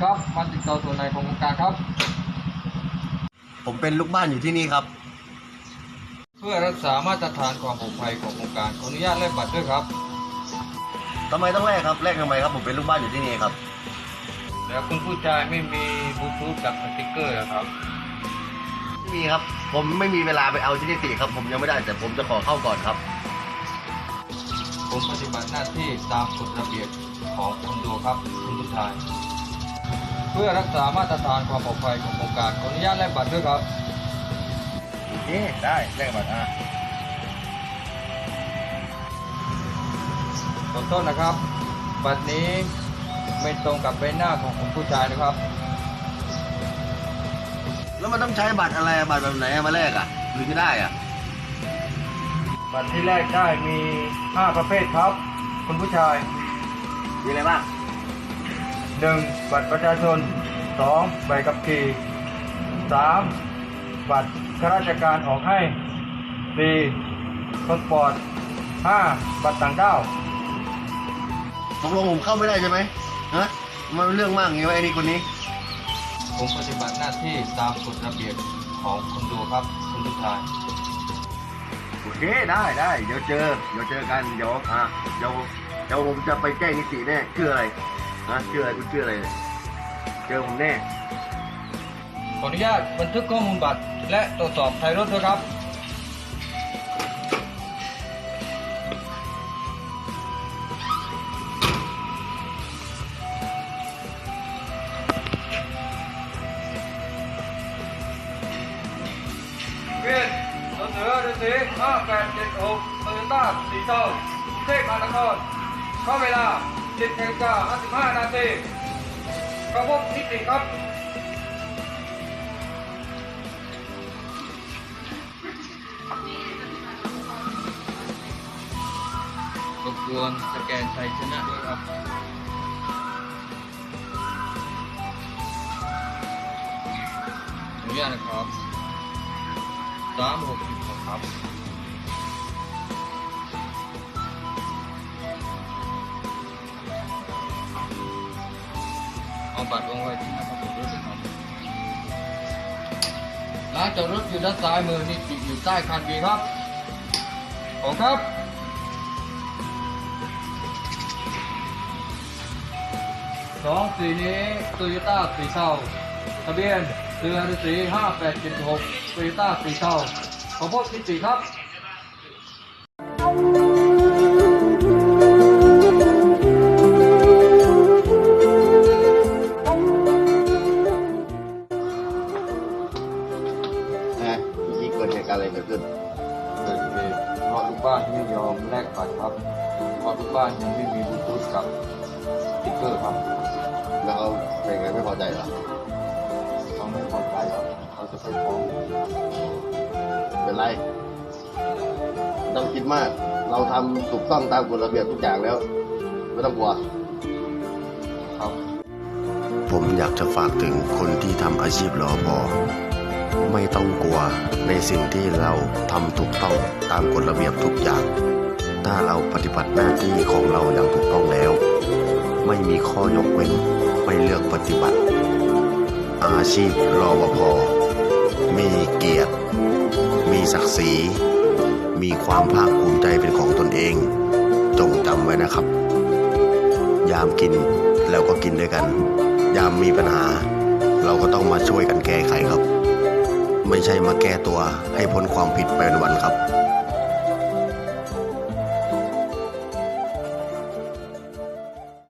ครับมาติดต่อส่วนไหนของโครงการครับ ผมเป็นลูกบ้านอยู่ที่นี่ครับ เพื่อรักษามาตรฐานความปลอดภัยของโครงการขออนุญาตแลกบัตรด้วยครับทำไมต้องแลกครับแลกทำไมครับ ผมเป็นลูกบ้านอยู่ที่นี่ครับ แล้วคุณผู้ชายไม่มีบลูทูธกับสติ๊กเกอร์เหรอครับไม่มีครับ ผมไม่มีเวลาไปเอาที่นิติครับ ผมยังไม่ได้แต่ผมจะขอเข้าก่อนครับ ผมปฏิบัติหน้าที่ตามกฎระเบียบของคอนโดครับ คุณผู้ชาย เพื่อรักษามาตรฐานความปลอดภัยของโครงการขออนุญาตแลกบัตรด้วยครับโอเคได้แลกบัตรอะขอโทษนะครับ บัตรนี้ไม่ตรงกับใบหน้าของคุณผู้ชายนะครับ แล้วมันต้องใช้บัตรอะไรอะบัตรแบบไหนอะมาแลกอะหรือไม่ได้อะบัตรที่แรกได้มี 5 ประเภทครับ คุณผู้ชาย มีอะไรบ้าง 1. บัตรประชาชน 2. ใบขับขี่ 3. บัตรข้าราชการออกให้ 4. พาสปอร์ต 5. บัตรต่างด้าวตกลงผมเข้าไม่ได้ใช่ไหมฮะมันเรื่องมากอย่างงี้วะไอ้นี่คนนี้ ผมปฏิบัติหน้าที่ตามกฎระเบียบของคอนโดครับคุณผู้ชายโอเคได้ได้เดี๋ยวเจอ เดี๋ยวเจอกันเดี๋ยวอะเดี๋ยวเดี๋ยวผมจะไปแจ้งนิติแน่ชื่ออะไร ฮะชื่ออะไรคุณชื่ออะไรเนี่ยเจอผมแน่ ขออนุญาตบันทึกข้อมูลบัตร และตรวจสอบไทยรถด้วยครับ เวียนรถเสือฤาษีห้าแปดเจ็ดหกโตโยต้าสีเทากรุงเทพมหานคร เข้าเวลา10นาฬิกา55นาทีเข้าพบนิติครับรบกวนสแกนไทยชนะด้วยครับอนุญาตนะครับสามหกสิบหกครับ เอาบัตรวางไว้ที่หน้าประตูรถเลยครับร้านจอดรถอยู่ด้านซ้ายมือนี่ติดอยู่ใต้คันวีครับขอครับสองสีนี้โตโยต้าสีเทาทะเบียนเรือฤาษีห้าแปดเจ็ดหกโตโยต้าสีเทาขอพบที่สี่ครับ บ้านไม่ยอมแลกบัตรครับเพราะลูกบ้านยังไม่มีบลูทูธกับสติ๊กเกอร์ครับแล้วเขาเป็นไงไม่พอใจเหรอเขาไม่พอใจครับเขาจะไปฟ้องเป็นไรไม่ต้องคิดมาก เราทำถูกต้องตามกฎระเบียบทุกอย่างแล้ว ไม่ต้องกลัวครับ ผมอยากจะฝากถึงคนที่ทำอาชีพรอพอ ไม่ต้องกลัวในสิ่งที่เราทำถูกต้องตามกฎระเบียบทุกอย่าง ถ้าเราปฏิบัติหน้าที่ของเราอย่างถูกต้องแล้ว ไม่มีข้อยกเว้นไม่เลือกปฏิบัติ อาชีพรอปภมีเกียรติ มีศักดิ์ศรี มีความภาคภูมิใจเป็นของตนเอง จงจำไว้นะครับ ยามกินแล้วก็กินด้วยกัน ยามมีปัญหา เราก็ต้องมาช่วยกันแก้ไขครับ ไม่ใช่มาแก้ตัวให้พ้นความผิดไปวันๆครับ